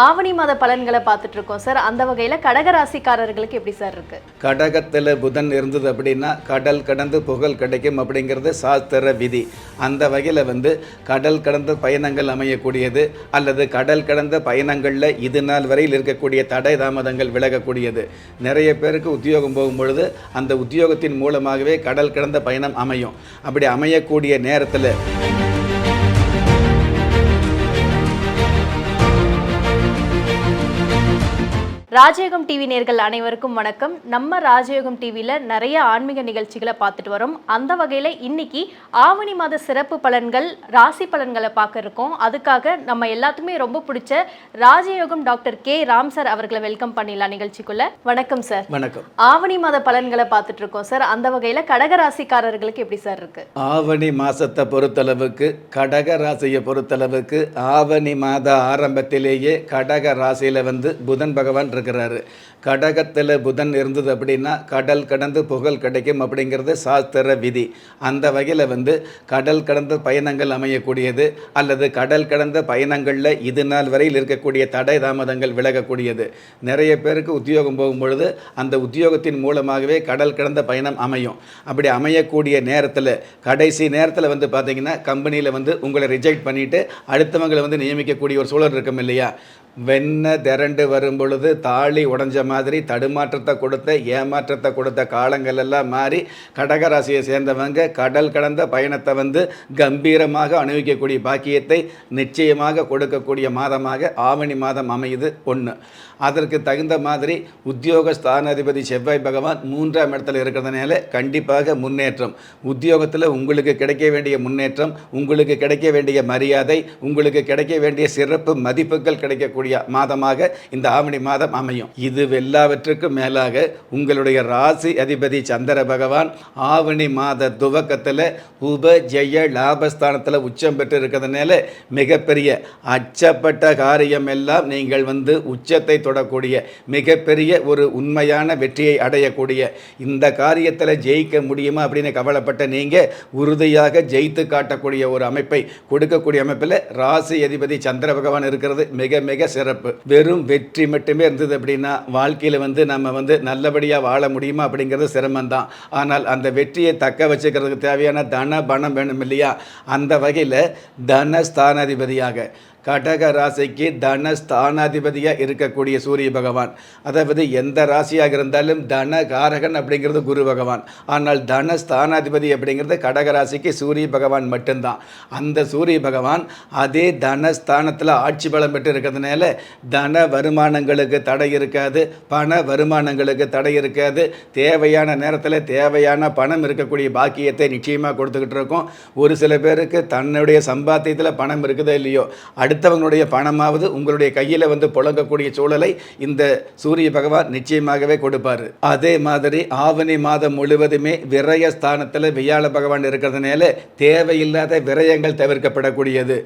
ஆவணி மாத பலன்களை பார்த்துட்டு இருக்கோம் சார் அந்த வகையில் கடக ராசிக்காரர்களுக்கு எப்படி சார் இருக்கு? கடகத்தில் புதன் இருந்தது அப்படின்னா கடல் கடந்து புகழ் கிடைக்கும் அப்படிங்கிறது சாஸ்திர விதி. அந்த வகையில் வந்து கடல் கடந்த பயணங்கள் அமையக்கூடியது அல்லது கடல் கடந்த பயணங்களில் இது நாள் வரையில் இருக்கக்கூடிய தடை தாமதங்கள் விலகக்கூடியது. நிறைய பேருக்கு உத்தியோகம் போகும் பொழுது அந்த உத்தியோகத்தின் மூலமாகவே கடல் கடந்த பயணம் அமையும். அப்படி அமையக்கூடிய நேரத்தில் ராஜயோகம் டிவி நேர்கள் அனைவருக்கும் வணக்கம். நம்ம ராஜயோகம் டிவியில் நிறைய ஆன்மீக நிகழ்ச்சிகளை பார்த்துட்டு வரோம். அந்த வகையில் இன்னைக்கு ஆவணி மாத சிறப்பு பலன்கள் ராசி பலன்களை பார்க்க இருக்கோம். அதுக்காக நம்ம எல்லாத்துக்குமே ரொம்ப பிடிச்ச ராஜயோகம் டாக்டர் கே. ராம் சார் அவர்களை வெல்கம் பண்ணிடலாம் நிகழ்ச்சிக்குள்ள. வணக்கம் சார். வணக்கம். ஆவணி மாத பலன்களை பார்த்துட்டு இருக்கோம் சார். அந்த வகையில் கடக ராசிக்காரர்களுக்கு எப்படி சார் இருக்கு? ஆவணி மாதத்தை பொறுத்தளவுக்கு கடக ராசியை பொறுத்தளவுக்கு ஆவணி மாத ஆரம்பத்திலேயே கடக ராசியில் வந்து புதன் பகவான் இருக்கிறாரு. கடகத்தில் புதன் இருந்தது அப்படின்னா கடல் கடந்து புகழ் கிடைக்கும் அப்படிங்கிறது சாஸ்திர விதி. அந்த வகையில் வந்து கடல் கடந்த பயணங்கள் அமையக்கூடியது அல்லது கடல் கடந்த பயணங்களில் இது நாள் வரையில் இருக்கக்கூடிய தடை தாமதங்கள் விலகக்கூடியது. நிறைய பேருக்கு உத்தியோகம் போகும் பொழுது அந்த உத்தியோகத்தின் மூலமாகவே கடல் கடந்த பயணம் அமையும். அப்படி அமையக்கூடிய நேரத்தில் கடைசி நேரத்தில் வந்து பார்த்தீங்கன்னா கம்பெனியில் வந்து உங்களை ரிஜெக்ட் பண்ணிவிட்டு அடுத்தவங்களை வந்து நியமிக்கக்கூடிய ஒரு சூழல் இருக்கும் இல்லையா? வெண்ண திரண்டு வரும் பொழுது தாலி உடஞ்ச மாதிரி தடுமாற்றத்தை கொடுத்த ஏமாற்றத்தை கொடுத்த காலங்கள் எல்லாம் மாறி கடகராசியை சேர்ந்தவங்க கடல் கடந்த பயணத்தை வந்து கம்பீரமாக அனுபவிக்கக்கூடிய பாக்கியத்தை நிச்சயமாக கொடுக்கக்கூடிய மாதமாக ஆவணி மாதம் அமையுது ஒன்று அதற்கு தகுந்த மாதிரி உத்தியோக ஸ்தானாதிபதி செவ்வாய் பகவான் மூன்றாம் இடத்துல இருக்கிறதுனால கண்டிப்பாக முன்னேற்றம். உத்தியோகத்தில் உங்களுக்கு கிடைக்க வேண்டிய முன்னேற்றம் உங்களுக்கு கிடைக்க வேண்டிய மரியாதை உங்களுக்கு கிடைக்க வேண்டிய சிறப்பு மதிப்புகள் கிடைக்கக்கூடிய மாதமாக இந்த ஆவணி மாதம் அமையும். இது எல்லாவற்றுக்கும் மேலாக உங்களுடைய ராசி அதிபதி சந்திர பகவான் ஆவணி மாத துவக்கத்தில் உப ஜெய லாபஸ்தானத்தில் உச்சம் பெற்று இருக்கிறதுனால மிகப்பெரிய அச்சப்பட்ட காரியம் எல்லாம் நீங்கள் வந்து உச்சத்தை தொடக்கூடிய மிகப்பெரிய ஒரு உண்மையான வெற்றியை அடையக்கூடிய இந்த காரியத்தில் ஜெயிக்க முடியுமா அப்படின்னு கவலைப்பட்ட நீங்கள் உறுதியாக ஜெயித்து காட்டக்கூடிய ஒரு அமைப்பை கொடுக்கக்கூடிய அமைப்பில் ராசி அதிபதி சந்திர பகவான் இருக்கிறது மிக மிக சிறப்பு. வெறும் வெற்றி மட்டுமே இருந்தது அப்படின்னா வாழ்க்கையில் வந்து நம்ம வந்து நல்லபடியாக வாழ முடியுமா அப்படிங்கிறது சிரமம்தான். ஆனால் அந்த வெற்றியை தக்க வச்சுக்கிறதுக்கு தேவையான தன பணம் வேணும் இல்லையா? அந்த வகையில் தனஸ்தானாதிபதியாக கடக ராசிக்கு தன ஸ்தானாதிபதியாக இருக்கக்கூடிய சூரிய பகவான். அதாவது எந்த ராசியாக இருந்தாலும் தன காரகன் அப்படிங்கிறது குரு பகவான். ஆனால் தன ஸ்தானாதிபதி அப்படிங்கிறது கடக ராசிக்கு சூரிய பகவான் மட்டும்தான். அந்த சூரிய பகவான் அதே தன ஸ்தானத்தில் ஆட்சி பலம் பெற்று இருக்கிறதுனால தன வருமானங்களுக்கு தடை இருக்காது பண வருமானங்களுக்கு தடை இருக்காது. தேவையான நேரத்தில் தேவையான பணம் இருக்கக்கூடிய பாக்கியத்தை நிச்சயமாக கொடுத்துக்கிட்டு இருக்கோம். ஒரு சில பேருக்கு தன்னுடைய சம்பாத்தியத்தில் பணம் இருக்குதோ இல்லையோ அடுத்தவங்களுடைய பணமாவது உங்களுடைய கையில் வந்து புழங்கக்கூடிய சூழலை இந்த சூரிய பகவான் நிச்சயமாகவே கொடுப்பார். அதே மாதிரி ஆவணி மாதம் முழுவதுமே விரய ஸ்தானத்தில் வியாழ பகவான் இருக்கிறதுனால தேவையில்லாத விரயங்கள் தவிர்க்கப்படக்கூடியது.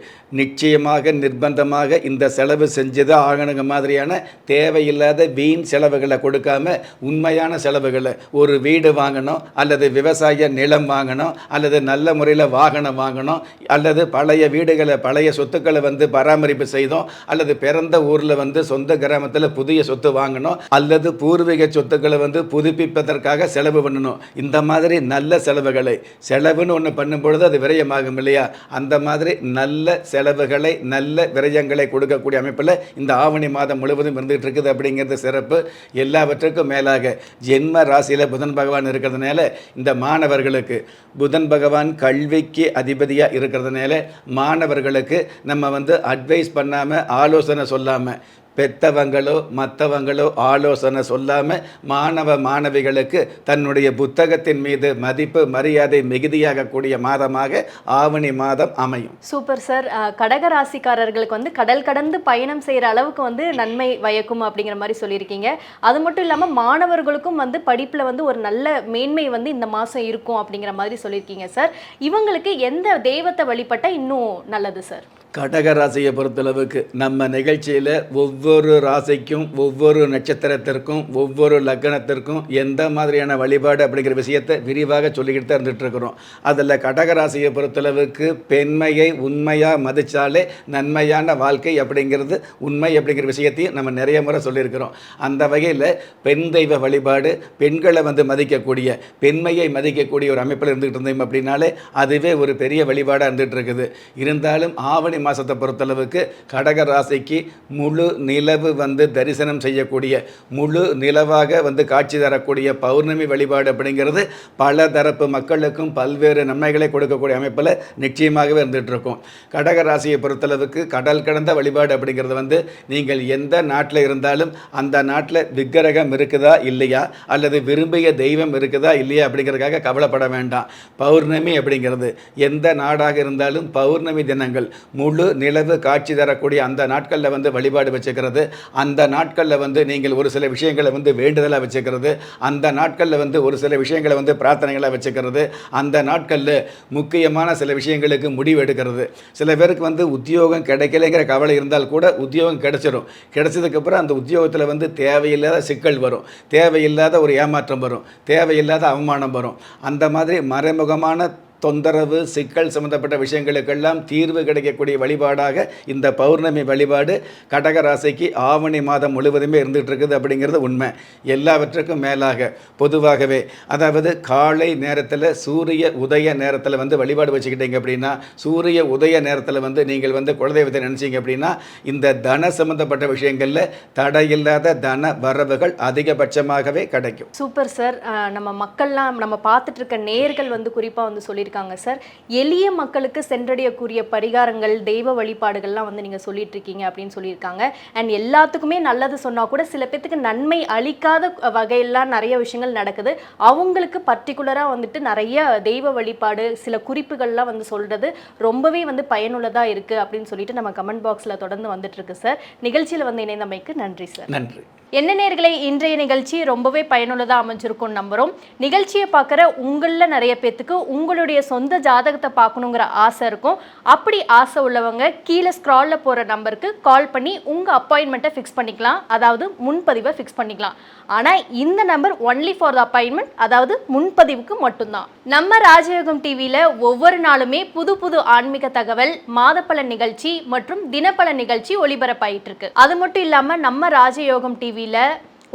நிச்சயமாக நிர்பந்தமாக இந்த செலவு செஞ்சது ஆகணுங்க மாதிரியான தேவையில்லாத வீண் செலவுகளை கொடுக்காம உண்மையான செலவுகளை ஒரு வீடு வாங்கணும் அல்லது விவசாய நிலம் வாங்கணும் அல்லது நல்ல முறையில் வாகனம் வாங்கணும் அல்லது பழைய வீடுகளை பழைய சொத்துக்களை வந்து பராமரிப்பு செய்தோம். அல்லது பிறந்த ஊரில் வந்து சொந்த கிராமத்தில் புதிய சொத்து வாங்கணும். அல்லது பூர்வீக சொத்துக்களை வந்து புதுப்பிப்பதற்காக செலவு பண்ணணும். இந்த மாதிரி நல்ல செலவுகளை. செலவுன்னு ஒன்று பண்ணும்பொழுது அது விரயமாகும் இல்லையா? அந்த மாதிரி நல்ல செலவுகளை நல்ல விரயங்களை கொடுக்கக்கூடிய அமைப்பில் இந்த ஆவணி மாதம் முழுவதும் இருந்துகிட்டு இருக்குது அப்படிங்கிறது சிறப்பு. எல்லாவற்றுக்கும் மேலாக ஜென்ம ராசியில் புதன் பகவான் இருக்கிறதுனால இந்த மாணவர்களுக்கு புதன் பகவான் கல்விக்கு அதிபதியாக இருக்கிறதுனால மாணவர்களுக்கு நம்ம வந்து அட்வைஸ் பண்ணாமல் ஆலோசனை சொல்லாமல் பெத்தவங்களோ மற்றவங்களோ ஆலோசனை சொல்லாமல் மாணவ மாணவிகளுக்கு தன்னுடைய புத்தகத்தின் மீது மதிப்பு மரியாதை மிகுதியாகக்கூடிய மாதமாக ஆவணி மாதம் அமையும். சூப்பர் சார் கடக ராசிக்காரர்களுக்கு வந்து கடல் கடந்து பயணம் செய்கிற அளவுக்கு வந்து நன்மை வயக்கும் அப்படிங்கிற மாதிரி சொல்லியிருக்கீங்க. அது மட்டும் இல்லாமல் மாணவர்களுக்கும் வந்து படிப்பில் வந்து ஒரு நல்ல மேன்மை வந்து இந்த மாதம் இருக்கும் அப்படிங்கிற மாதிரி சொல்லியிருக்கீங்க சார் இவங்களுக்கு எந்த தெய்வத்தை வழிபட்டால் இன்னும் நல்லது சார் கடக ராசியை பொறுத்தளவுக்கு நம்ம நிகழ்ச்சியில் ஒவ்வொரு ராசிக்கும் ஒவ்வொரு நட்சத்திரத்திற்கும் ஒவ்வொரு லக்னத்திற்கும் எந்த மாதிரியான வழிபாடு அப்படிங்கிற விஷயத்தை விரிவாக சொல்லிக்கிட்டு தான் இருந்துகிட்ருக்குறோம் அதில் கடக ராசியை பொறுத்தளவுக்கு பெண்மையை உண்மையாக மதித்தாலே நன்மையான வாழ்க்கை அப்படிங்கிறது உண்மை அப்படிங்கிற விஷயத்தையும் நம்ம நிறைய முறை சொல்லியிருக்கிறோம். அந்த வகையில் பெண் தெய்வ வழிபாடு பெண்களை வந்து மதிக்கக்கூடிய பெண்மையை மதிக்கக்கூடிய ஒரு அமைப்பில் இருந்துகிட்டு இருந்தோம் அப்படின்னாலே அதுவே ஒரு பெரிய வழிபாடாக இருந்துகிட்டு இருக்குது. இருந்தாலும் ஆவணி மாதத்தை பொறுத்தளவுக்கு கடக ராசிக்கு முழு நிலவு வந்து தரிசனம் செய்யக்கூடிய முழு நிலவாக வந்து காட்சி தரக்கூடிய பௌர்ணமி வழிபாடு அப்படிங்கிறது பல தரப்பு மக்களுக்கும் பல்வேறு நன்மைகளை கொடுக்கக்கூடிய அமைப்பில் நிச்சயமாகவே இருந்துகிட்டு இருக்கும் கடக ராசியை பொறுத்தளவுக்கு கடல் கடந்த வழிபாடு அப்படிங்கிறது வந்து நீங்கள் எந்த நாட்டில் இருந்தாலும் அந்த நாட்டில் விக்கிரகம் இருக்குதா இல்லையா? அல்லது விரும்பிய தெய்வம் இருக்குதா இல்லையா அப்படிங்கிறதுக்காக கவலைப்பட வேண்டாம். பௌர்ணமி அப்படிங்கிறது எந்த நாடாக இருந்தாலும் பௌர்ணமி தினங்கள் முழு முழு நிலவு காட்சி தரக்கூடிய அந்த நாட்களில் வந்து வழிபாடு வச்சுக்கிறது அந்த நாட்களில் வந்து நீங்கள் ஒரு சில விஷயங்களை வந்து வேண்டுதலாக வச்சுக்கிறது அந்த நாட்களில் வந்து ஒரு சில விஷயங்களை வந்து பிரார்த்தனைகளாக வச்சுக்கிறது அந்த நாட்களில் முக்கியமான சில விஷயங்களுக்கு முடிவு எடுக்கிறது. சில பேருக்கு வந்து உத்தியோகம் கிடைக்கலைங்கிற கவலை இருந்தால் கூட உத்தியோகம் கிடைச்சிடும் கிடைச்சதுக்கப்புறம் அந்த உத்தியோகத்தில் வந்து தேவையில்லாத சிக்கல் வரும். தேவையில்லாத ஒரு ஏமாற்றம் வரும். தேவையில்லாத அவமானம் வரும். அந்த மாதிரி மறைமுகமான தொந்தரவு சிக்கல் சம்பந்தப்பட்ட விஷயங்களுக்கெல்லாம் தீர்வு கிடைக்கக்கூடிய வழிபாடாக இந்த பௌர்ணமி வழிபாடு கடகராசிக்கு ஆவணி மாதம் முழுவதுமே இருந்துகிட்டு இருக்குது அப்படிங்கிறது உண்மை. எல்லாவற்றுக்கும் மேலாக பொதுவாகவே அதாவது காலை நேரத்தில் சூரிய உதய நேரத்தில் வந்து வழிபாடு வச்சுக்கிட்டீங்க அப்படின்னா சூரிய உதய நேரத்தில் வந்து நீங்கள் வந்து குலதெய்வத்தை நினச்சிங்க அப்படின்னா இந்த தன சம்பந்தப்பட்ட விஷயங்களில் தடையில்லாத தன வரவுகள் அதிகபட்சமாகவே கிடைக்கும். Super sir. நம்ம மக்கள்லாம் நம்ம பார்த்துட்டு இருக்க நேர்கள் வந்து குறிப்பாக வந்து சொல்லியிருக்காங்க. சார். எளிய மக்களுக்கு சென்றடையக்கூடிய பரிகாரங்கள் தெய்வ வழிபாடுகள்லாம் வந்து நீங்கள் சொல்லிட்டு இருக்கீங்க அப்படின்னு சொல்லியிருக்காங்க. அண்ட் எல்லாத்துக்குமே நல்லது சொன்னால் கூட சில பேத்துக்கு நன்மை அளிக்காத வகையெல்லாம் நிறைய விஷயங்கள் நடக்குது. அவங்களுக்கு பர்டிகுலராக வந்துட்டு நிறைய தெய்வ வழிபாடு சில குறிப்புகள்லாம் வந்து சொல்கிறது ரொம்பவே வந்து பயனுள்ளதாக இருக்குது அப்படின்னு சொல்லிட்டு நம்ம கமெண்ட் பாக்ஸில் தொடர்ந்து வந்துட்டு இருக்கு சார். நிகழ்ச்சியில் வந்து இணைந்தமைக்கு நன்றி சார். நன்றி. என்ன நேர்களே இன்றைய நிகழ்ச்சி ரொம்பவே பயனுள்ளதாக அமைஞ்சிருக்கும்னு நம்புகிறோம் நிகழ்ச்சியை பார்க்குற உங்களில் நிறைய பேத்துக்கு உங்களுடைய சொந்த ஜாதகத்தை பார்க்கணுங்கிற ஆசை இருக்கும். அப்படி ஆசை உள்ளவங்க கீழே ஸ்க்ராலில் போகிற நம்பருக்கு கால் பண்ணி உங்கள் அப்பாயின்மெண்ட்டை ஃபிக்ஸ் பண்ணிக்கலாம். அதாவது முன்பதிவை ஃபிக்ஸ் பண்ணிக்கலாம். ஆனால் இந்த number only for the appointment அதாவது முன்பதிவுக்கு மட்டும்தான். நம்ம ராஜயோகம் டிவியில் ஒவ்வொரு நாளுமே புது புது ஆன்மீக தகவல் மாதப்பல நிகழ்ச்சி மற்றும் தினப்பல நிகழ்ச்சி ஒளிபரப்பாயிட்டு இருக்கு. அது மட்டும் இல்லாமல் நம்ம ராஜயோகம் டிவியில்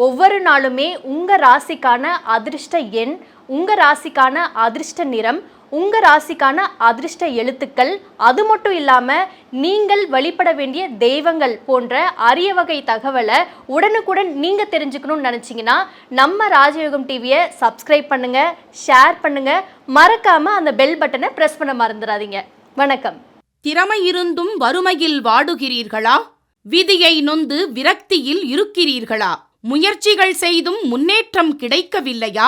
ஒவ்வொரு நாளுமே உங்கள் ராசிக்கான அதிர்ஷ்ட எண் உங்கள் ராசிக்கான அதிர்ஷ்ட நிறம் உங்கள் ராசிக்கான அதிர்ஷ்ட எழுத்துக்கள் அது மட்டும் இல்லாமல் நீங்கள் வழிபட வேண்டிய தெய்வங்கள் போன்ற அரிய வகை தகவலை உடனுக்குடன் நீங்கள் தெரிஞ்சுக்கணும்னு நினச்சிங்கன்னா நம்ம ராஜயோகம் டிவியை சப்ஸ்கிரைப் பண்ணுங்கள் ஷேர் பண்ணுங்கள் மறக்காமல் அந்த பெல் பட்டனை ப்ரெஸ் பண்ண மறந்துடாதீங்க. வணக்கம். திறமை இருந்தும் வறுமையில் வாடுகிறீர்களா? விதியை நொந்து விரக்தியில் இருக்கிறீர்களா? முயற்சிகள் செய்தும் முன்னேற்றம் கிடைக்கவில்லையா?